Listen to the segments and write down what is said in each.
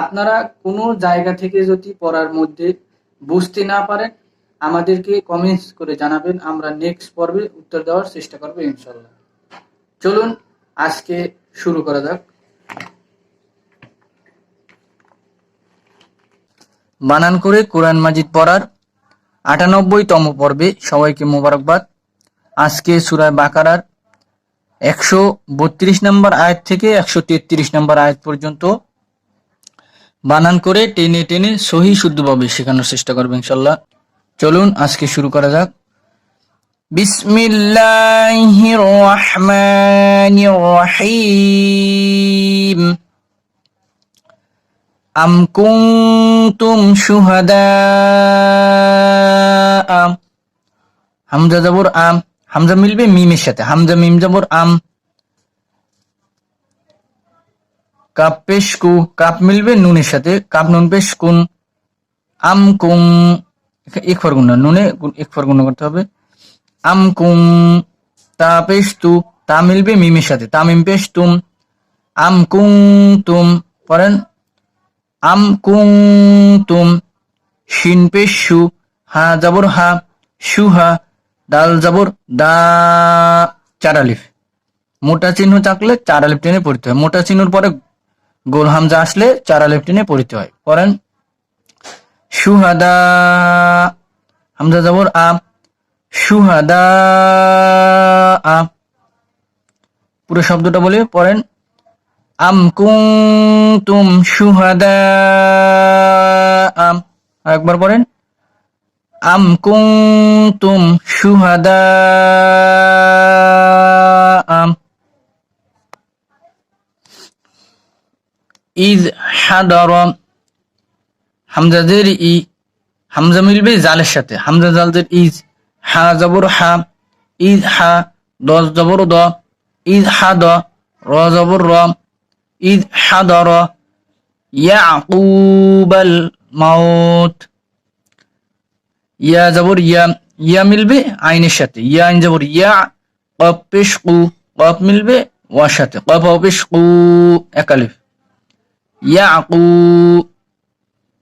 আপনারা কোনো জায়গা থেকে যদি পড়ার মধ্যে বুঝতে না পারেন, আমাদেরকে কমেন্টস করে জানাবেন। আমরা নেক্সট পর্বে উত্তর দেওয়ার চেষ্টা করব ইনশাল্লাহ চলুন, আজকে শুরু করা যাক। বানান করে কোরআন মাজিদ পড়ার আটানব্বইতম পর্বে সবাইকে মোবারকবাদ। আজকে সুরায় বাকারার একশো বত্রিশ নম্বর আয়াত থেকে একশো তেত্রিশ নম্বর আয়াত পর্যন্ত বানান করে টেনে টেনে সহি শুদ্ধভাবে শেখানোর চেষ্টা করবে ইনশাল্লাহ চলুন, আজকে শুরু করা যাক। আম হামজা জবর আম। হামজা মিলবে মিমের সাথে। হামজা মিম জবর আম। কাপ পেশ কু, কাপ মিলবে নুনের সাথে, কাপ নুন পেশ কুন, আম কুম এক ফর গুণ নুনে এক ফর গুণ করতে হবে। আম কুম তা পেশ তু, তা মিলবে মিমের সাথে, তা মিম পেশ তুম, আম কুম তুম, পড়েন, আম কুম তুম, শিন পেশ সু, হা জবর হা, সু হা, ডাল জবর দা চার আলিফ। মোটা চিহ্ন থাকলে চার আলিফ টেনে পড়তে হয়। মোটা চিহ্নর পরে গোল হামজা আসলে চার আলিফ টেনে পড়তে হয় পড়েন, সুহাদা, হামজা জবর, আ, সুহাদা, আ। পুরো শব্দটা বলে পড়েন, আম কুনতুম সুহাদা আম একবার পড়েন, আম কুনতুম সুহাদা আম ইজ হাদর হামজাদের ই হামজা মিলবে জালের সাথে হামজা জালদের ইজ হা জবর হা ইজ হা দ জবর দ ইজ হা দ র জবর র হাদর ইয়াকুবাল মাউত ইয়া জবর ইয়া ইয়া মিলবে আইনের সাথে ইয়া আইন জবর ইয়া কপ পেশ কু কপ মিলবে ওয়ার সাথে কপ পেশ কু একালিফ ইয়াকু,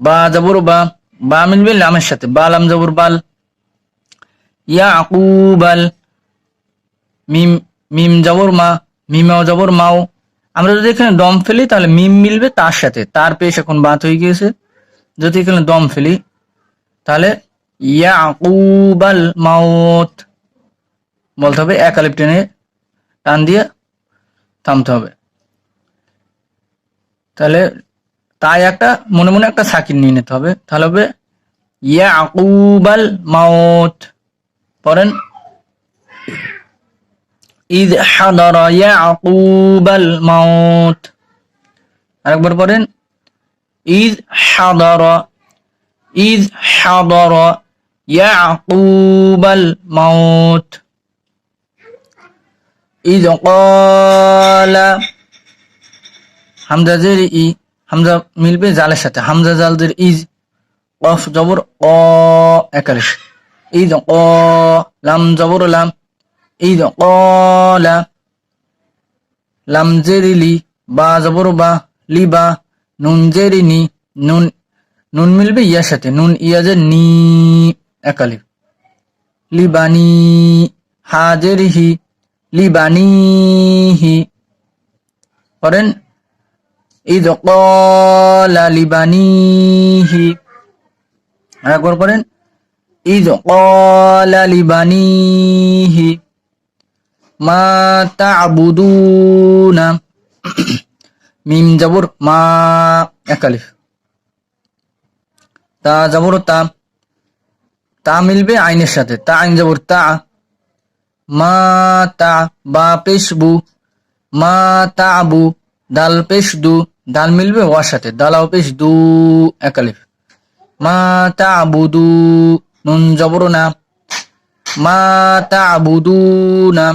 বা জবর বা বা মিলবে লামের সাথে, বা লাম জবর বাল। ইয়াকুবাল মিম মিম জবর মা, মিমাও জবর মাও। আমরা যদি এখানে দম ফেলি, তাহলে মিম মিলবে তার সাথে। তার পেশ এখন বাত হয়ে গিয়েছে। যদি এখানে দম ফেলি, তাহলে ইয়াকুবাল মাউত। বলতে হবে এক আলিফ টেনে টান দিয়ে থামতে হবে। তাহলে তাই একটা মনে মনে একটা সাকিন নিয়ে নিতে হবে। তাহলে হবে, ইয়াকুবাল মাউত। পড়েন, ইদ হাদর ইয়াকুবাল মাউত। আরেকবার পড়েন, ইদ হাদর ইদ হাদর ইয়াকুবাল মাউত। ইদ ক্বালা হামজাদের ই, হামজা মিলবে জালের সাথে। হামজা জালদের ইজ কফ জবর অ একালিশ। ঈদ ক লাম জবর লাম কলা লাম জেরিলি বা জবর বা, লি বা, নুন জেরিনি নুন নুন মিলবে ইয়ার সাথে। নুন ইয়াজের নি একালিফ লিবানি হাজেরিহি লিবানিহি করেন ইদ লিবানিহি একবার করেন ইদ লিবানিহি মা তাবুদুনা? মিম জাবর, মা একালিফ তা জাবর তা। তা মিলবে আইনের সাথে। তা আইন যাবর তা। মা তা, বা পেশবু মা তাবু দাল পেশদু দাল মিলবে ওয়ার সাথে দালাও পেশ দু একালিফ মা তা আবু দু নুন জবর না মা তা আবু দু না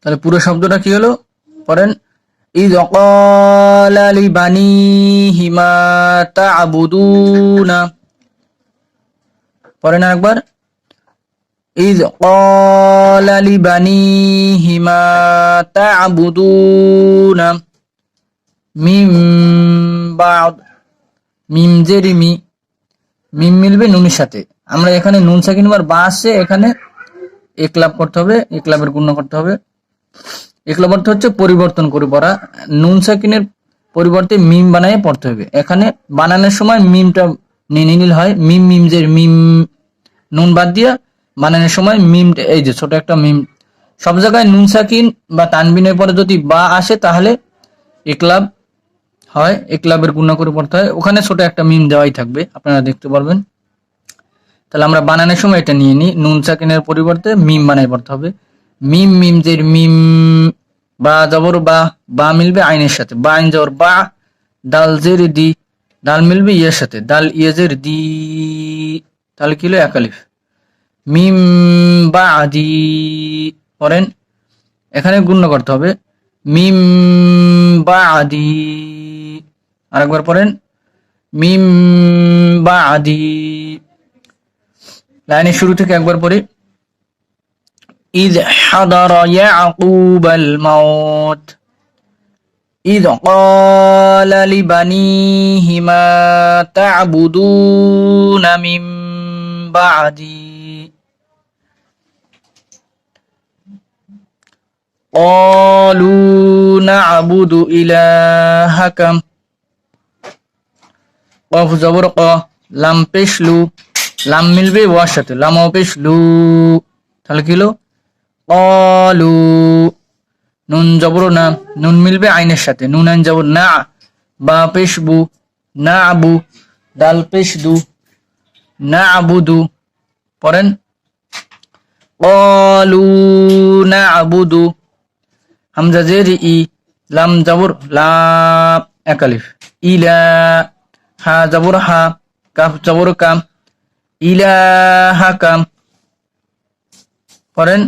তাহলে পুরো শব্দটা কি হলো পড়েন إذ قال لبنيه ما تعبدون পড়েন একবার إذ قال لبنيه ما تعبدون من بعد মিম জেরি মি মিম মিলবে নুনের সাথে আমরা এখানে নুন সাকিন বার বা আসছে এখানে একলাভ করতে হবে একলাভের গুণ করতে হবে একলাভ অর্থ হচ্ছে পরিবর্তন করে পড়া নুন সাকিনের পরিবর্তে মিম বানায় পড়তে হবে এখানে বানানোর সময় মিমটা নিনিল হয় মিম মিম যে মিম নুন বাদ দিয়া বানানোর সময় মিম, এই যে ছোট একটা মিম। সব জায়গায় নুন, সাকিন বা তানবিনের পরে যদি বা আসে, তাহলে একলাভ হয় একলাভের গুণা করে পড়তে হয়। ওখানে ছোট একটা মিম দেওয়াই থাকবে, আপনারা দেখতে পারবেন। তাহলে আমরা বানানোর সময় এটা নিয়ে নিই। নুন, সাকিনের পরিবর্তে মিম বানাই পড়তে হবে। মিম মিম, যে মিম বা জবর বা বা মিলবে আইনের সাথে। বা আইন জবর, বা ডাল জের দি ডাল মিলবে ইয়ের সাথে। ডাল ইয়েজের দি, তাহলে কি হলো? একালিফ। মিম বা আদি পড়েন এখানে গুণ্য করতে হবে মিম বা আদি আরেকবার পড়েন মিম বা আদি লাইনের শুরু থেকে একবার পড়ি إذ حضر يعقوب الموت إذ قال لبنيه ما تعبدون من بعدي قالوا نعبد إلهك قف زبر ق লাম পেশ লু লাম মিলবে ওয়ার সাথে লাম পেশ লু তাহলে কি হলো কলু নুন জবর না নুন মিলবে আইনের সাথে নুন আইন জবর না বা পেশ বু না আবু দাল পেশ দু না আবুদু পড়েন কলু না আবুদু হামজা জের ই লাম জবর লা একালিফ ইলা হা জবর হা কাফ জবর কাম ইলাহা কাম পড়েন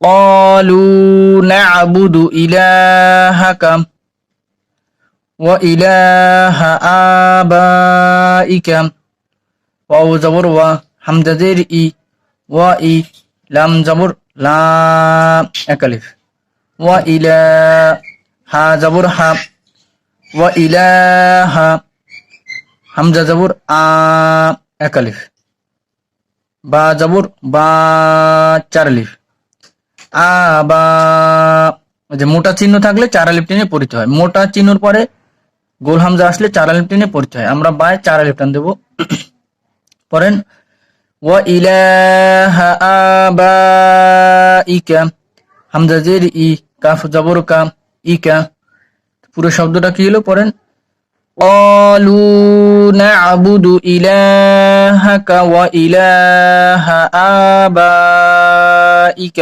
قالوا نعبد إلهك وإله آبائك واو زبر و حمزة زير إي و إي لام زبر لا أكلف ওয়া ইলা হা জাবর হা ইলা হা হামজা জাবর আ একালিফ বা জাবর বা চারলিফ আ বা মোটা চিহ্ন থাকলে চারালিপ টেনে পড়িতে হয়। মোটা চিহ্নর পরে গোল হামজা আসলে চারালিপ টেনে পড়িতে হয়। আমরা বায় চারালিপ টান ইলা হা ওয়া ইলাহা আবাইকা, হামজা জের ই। কাফ জবর কা ইকা পুরো শব্দটা কি হলো পড়েন قالوا نعبد إلهك وإله آبائك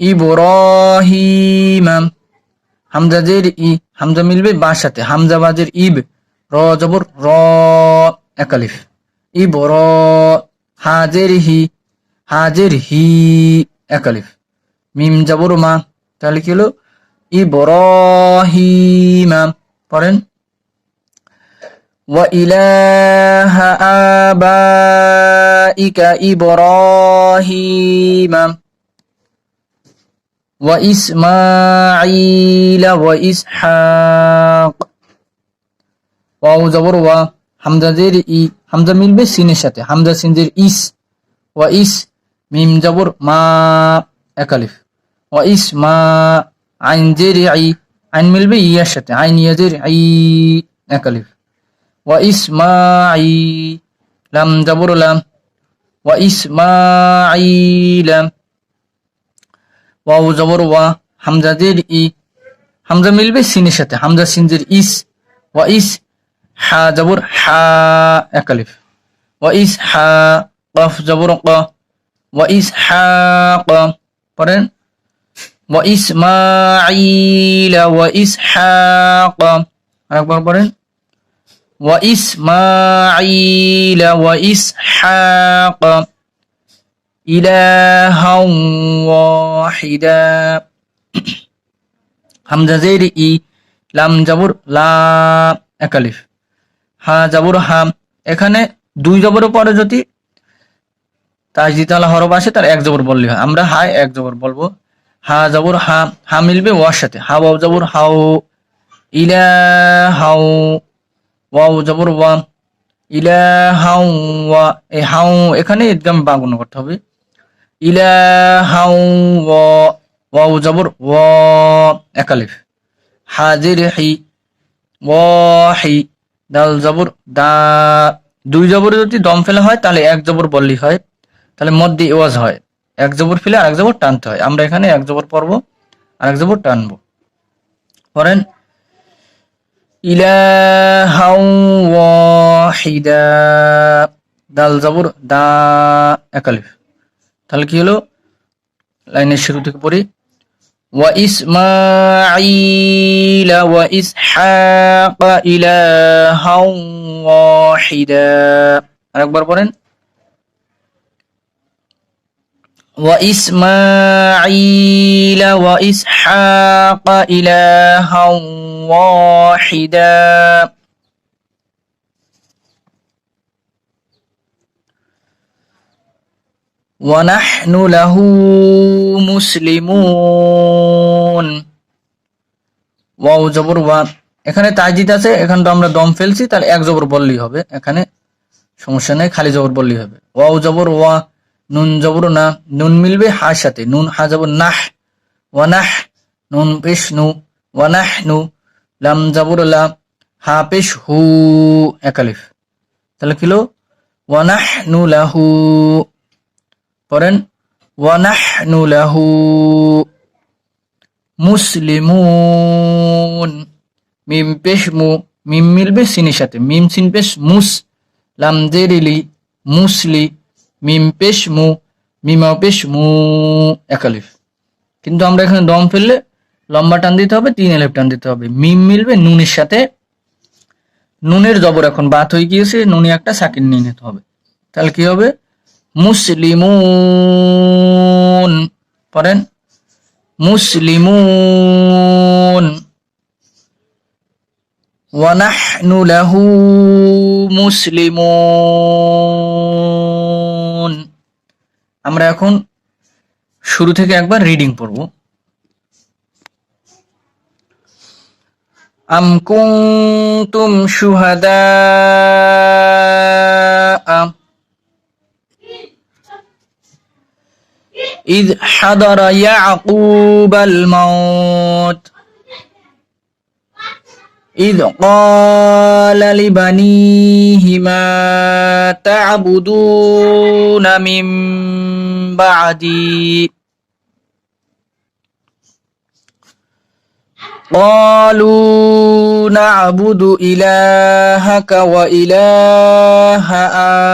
ইব্রাহিম হামজা জের ই হামজা মিলবে বার সাথে হামজা বাজের ইব র জবর র একালিফ ইবর হাজের হি হাজের হি একালিফ মিম জবর মা তাহলে কি হলো ইব্রাহিম পড়েন وإله آبائك إبراهيم وإسماعيل وإسحاق ওয়াও জবর ওয়া হামজা জের ই হামজা মিলবে সিনের সাথে হামজা সিনজের ইস ওয়া ইস মিম জবর মা একালিফ ওয়া ইস মা আইন জের আই আইন মিলবে ইয়ার সাথে, আইন ইয়াজের আই একালিফ ওয়া ইসমাঈ, লাম জবর লাম। ওয়া ইসমাঈলাম ওয়াও জবর, ওয়া হামজা জের ই হামজা মিলবে সিনের সাথে, হামজা সিনজের ইস। ওয়া ইস হা জবর, হা একালিফ ওয়া ইস হা, কফ জবর, ক। ওয়া ইস হা, ক। পড়েন? আরেকবার পড়েন ওয়া ইসমাঈলা ওয়া ইসহাক ইলাহাও ওয়াহিদা হামজা জের ই লাম জাবুর লা একালিফ হা জাবুর হাম এখানে দুই জবরের পরে যদি তাজদিদ আলা হরফ আসে, তার এক জবর বললি হয়। আমরা হায় এক জবর বলব। হা জবর হা হা মিলবে ওয়ার সাথে। হা ওয়াও জবর হাও, ইলা হাও, ওয়াও জবর ওয়া, ইলা হাও ওয়া এই হাও এখানে একদম বাগুন করতে হবে। ইলা হাও ওয়া, ওয়াও জবর ওয়া একালিফ হাজির হি ওয়াহি দাল জবর দা, দুই জবরে যদি দম ফেলা হয়, তাহলে এক জবর বললি হয়। তাহলে মধ্যে ওয়াজ হয়। এক জবর ফেলে আরেক জবর টানতে হয়। আমরা এখানে এক জবর পড়ব আর এক জবর টানবো। পড়েন ইলাহাও ওয়াহিদা দাল জবর, দা একালিফ তাহলে কি হলো? লাইনের শুরু থেকে পড়ি। ওয়া ইসমাঈল, ওয়া ইসহাক ইলাহাও ওয়াহিদা আরেকবার পড়েন وإسماعيل وإسحاق إلها واحدا ونحن له মুসলিমুন ওয়াও জবর ওয়া এখানে তাজিদ আছে এখানে তো আমরা দম ফেলছি তাহলে এক জবর বললেই হবে এখানে সমস্যা নেই খালি জবর বললেই হবে ওয়াও জবর ওয়া নুন জবর না, নুন মিলবে হার সাথে, নুন হা জবর নাহ, ওয়ানাহ, নুন পেশ নু ওয়ানাহ নু, লাম জবর লা, হা পেশ হু একালিফ তাহলে কিলো ওয়ানাহ নু লাহু, পড়েন, ওয়ানাহ নু লাহু, মুসলিমুন, মিম পেশ মু মিম মিলবে সিনের সাথে, মিম সিন পেশ মুস, লাম জেরিলি, মুসলি মিম পেশ মু মিমা পেশ মু একালিফ কিন্তু আমরা এখানে দম ফেললে লম্বা টান দিতে হবে, তিন এলিফ টান দিতে হবে। মিম মিলবে নুনের সাথে। নুনের জবর এখন বাত হয়ে গিয়েছে, নুনে একটা সাকিন নিয়ে নিতে হবে। তাহলে কি হবে? মুসলিমুন, পড়েন। মুসলিমুন। ওয়ানাহনু লাহু মুসলিমুন। আমরা এখন শুরু থেকে একবার রিডিং পড়ব আম কুনতুম শুহাদা إذ حضر يعقوب الموت إذ قال لبنيه ما تعبدون من بعدي؟ قالوا نعبد إلهك وإله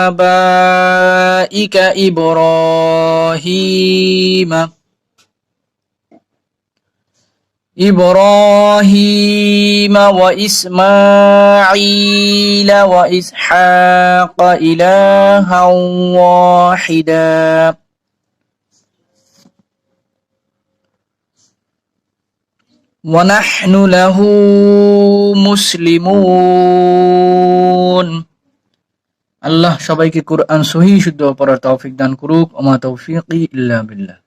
آبائك إبراهيم. إبراهيم وإسماعيل وإسحاق إلها واحدا ونحن له মুসলিমুন আল্লাহ সবাইকে কোরআন সহি শুদ্ধ পড়ার তৌফিক দান করুক ওমা তৌফিক ইল্লা বিল্লাহ